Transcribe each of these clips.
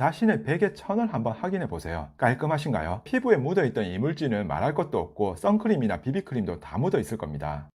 자신의 베개 천을 한번 확인해 보세요. 깔끔하신가요? 피부에 묻어있던 이물질은 말할 것도 없고 선크림이나 비비크림도 다 묻어 있을 겁니다.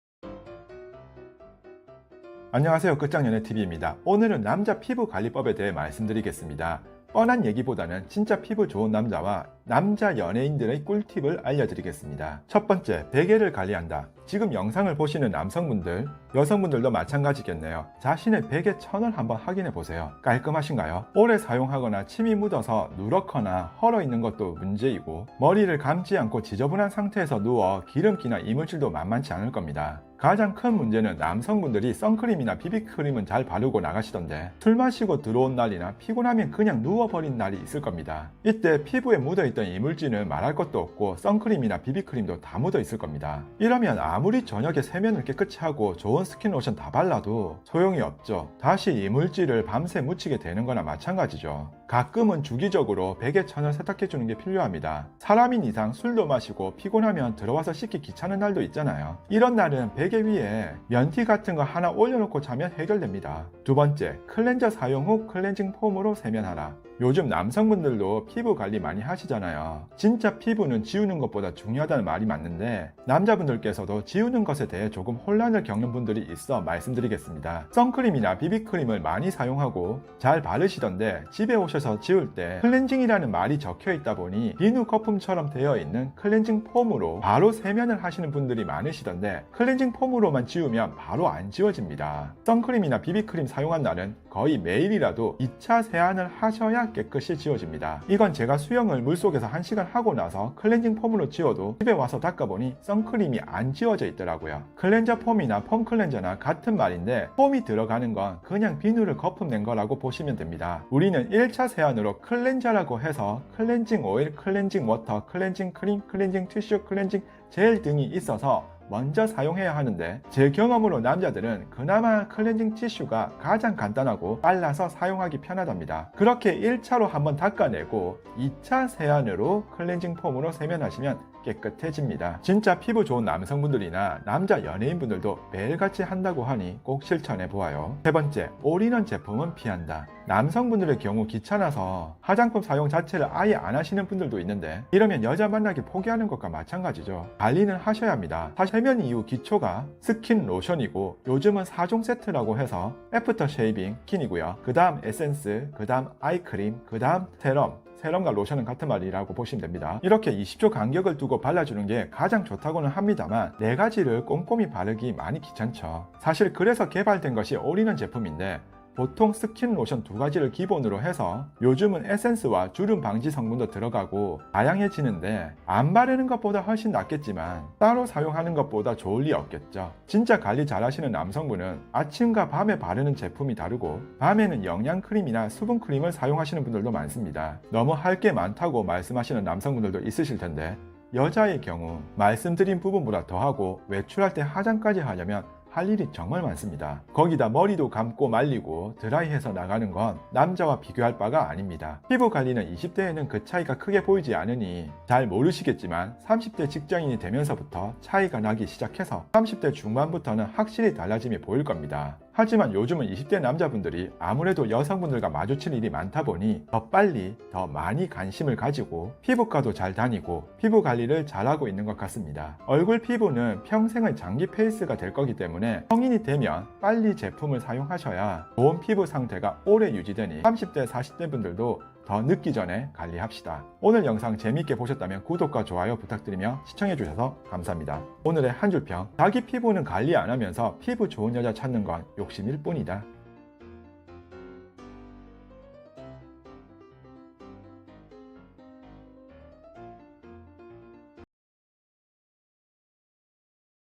안녕하세요. 끝장연의 TV입니다. 오늘은 남자 피부 관리법에 대해 말씀드리겠습니다. 뻔한 얘기보다는 진짜 피부 좋은 남자와 남자 연예인들의 꿀팁을 알려드리겠습니다. 첫 번째, 베개를 관리한다. 지금 영상을 보시는 남성분들, 여성분들도 마찬가지겠네요. 자신의 베개 천을 한번 확인해 보세요. 깔끔하신가요? 오래 사용하거나 침이 묻어서 누렇거나 헐어 있는 것도 문제이고 머리를 감지 않고 지저분한 상태에서 누워 기름기나 이물질도 만만치 않을 겁니다. 가장 큰 문제는 남성분들이 선크림이나 비비크림은 잘 바르고 나가시던데 술 마시고 들어온 날이나 피곤하면 그냥 누워버린 날이 있을 겁니다. 이때 피부에 묻어있던 이물질은 말할 것도 없고 선크림이나 비비크림도 다 묻어 있을 겁니다. 이러면 아무리 저녁에 세면을 깨끗이 하고 좋은 스킨 로션 다 발라도 소용이 없죠. 다시 이물질을 밤새 묻히게 되는 거나 마찬가지죠. 가끔은 주기적으로 베개 천을 세탁해 주는 게 필요합니다. 사람인 이상 술도 마시고 피곤하면 들어와서 씻기 귀찮은 날도 있잖아요. 이런 날은 베개 위에 면티 같은 거 하나 올려놓고 자면 해결됩니다. 두 번째, 클렌저 사용 후 클렌징 폼으로 세면하라. 요즘 남성분들도 피부 관리 많이 하시잖아요. 진짜 피부는 지우는 것보다 중요하다는 말이 맞는데 남자분들께서도 지우는 것에 대해 조금 혼란을 겪는 분들이 있어 말씀드리겠습니다. 선크림이나 비비크림을 많이 사용하고 잘 바르시던데 집에 오 셔서 지울 때 클렌징이라는 말이 적혀 있다 보니 비누 거품처럼 되어 있는 클렌징 폼으로 바로 세면을 하시는 분들이 많으시던데 클렌징 폼으로만 지우면 바로 안 지워집니다. 선크림이나 비비크림 사용한 날은 거의 매일이라도 2차 세안을 하셔야 깨끗이 지워집니다. 이건 제가 수영을 물속에서 1시간 하고 나서 클렌징 폼으로 지워도 집에 와서 닦아보니 선크림이 안 지워져 있더라고요. 클렌저 폼이나 폼 클렌저나 같은 말인데 폼이 들어가는 건 그냥 비누를 거품 낸 거라고 보시면 됩니다. 우리는 1차 세안으로 클렌저라고 해서 클렌징 오일, 클렌징 워터, 클렌징 크림, 클렌징 티슈, 클렌징 젤 등이 있어서 먼저 사용해야 하는데 제 경험으로 남자들은 그나마 클렌징 티슈가 가장 간단하고 빨라서 사용하기 편하답니다. 그렇게 1차로 한번 닦아내고 2차 세안으로 클렌징 폼으로 세면하시면 깨끗해집니다. 진짜 피부 좋은 남성분들이나 남자 연예인분들도 매일같이 한다고 하니 꼭 실천해 보아요. 세 번째, 올인원 제품은 피한다. 남성분들의 경우 귀찮아서 화장품 사용 자체를 아예 안 하시는 분들도 있는데 이러면 여자 만나기 포기하는 것과 마찬가지죠. 관리는 하셔야 합니다. 사실 세면 이후 기초가 스킨 로션이고 요즘은 4종 세트라고 해서 애프터 쉐이빙 킨이고요. 그 다음 에센스, 그 다음 아이크림, 그 다음 세럼, 세럼과 로션은 같은 말이라고 보시면 됩니다. 이렇게 20초 간격을 두고 발라주는 게 가장 좋다고는 합니다만 네 가지를 꼼꼼히 바르기 많이 귀찮죠. 사실 그래서 개발된 것이 올인원 제품인데 보통 스킨 로션 두 가지를 기본으로 해서 요즘은 에센스와 주름 방지 성분도 들어가고 다양해지는데 안 바르는 것보다 훨씬 낫겠지만 따로 사용하는 것보다 좋을 리 없겠죠. 진짜 관리 잘 하시는 남성분은 아침과 밤에 바르는 제품이 다르고 밤에는 영양 크림이나 수분 크림을 사용하시는 분들도 많습니다. 너무 할 게 많다고 말씀하시는 남성분들도 있으실 텐데 여자의 경우 말씀드린 부분보다 더하고 외출할 때 화장까지 하려면 할 일이 정말 많습니다. 거기다 머리도 감고 말리고 드라이해서 나가는 건 남자와 비교할 바가 아닙니다. 피부 관리는 20대에는 그 차이가 크게 보이지 않으니 잘 모르시겠지만 30대 직장인이 되면서부터 차이가 나기 시작해서 30대 중반부터는 확실히 달라짐이 보일 겁니다. 하지만 요즘은 20대 남자분들이 아무래도 여성분들과 마주칠 일이 많다 보니 더 빨리 더 많이 관심을 가지고 피부과도 잘 다니고 피부 관리를 잘하고 있는 것 같습니다. 얼굴 피부는 평생의 장기 페이스가 될 거기 때문에 성인이 되면 빨리 제품을 사용하셔야 좋은 피부 상태가 오래 유지되니 30대 40대 분들도 더 늦기 전에 관리합시다. 오늘 영상 재미있게 보셨다면 구독과 좋아요 부탁드리며 시청해주셔서 감사합니다. 오늘의 한 줄평. 자기 피부는 관리 안 하면서 피부 좋은 여자 찾는 건 욕심일 뿐이다.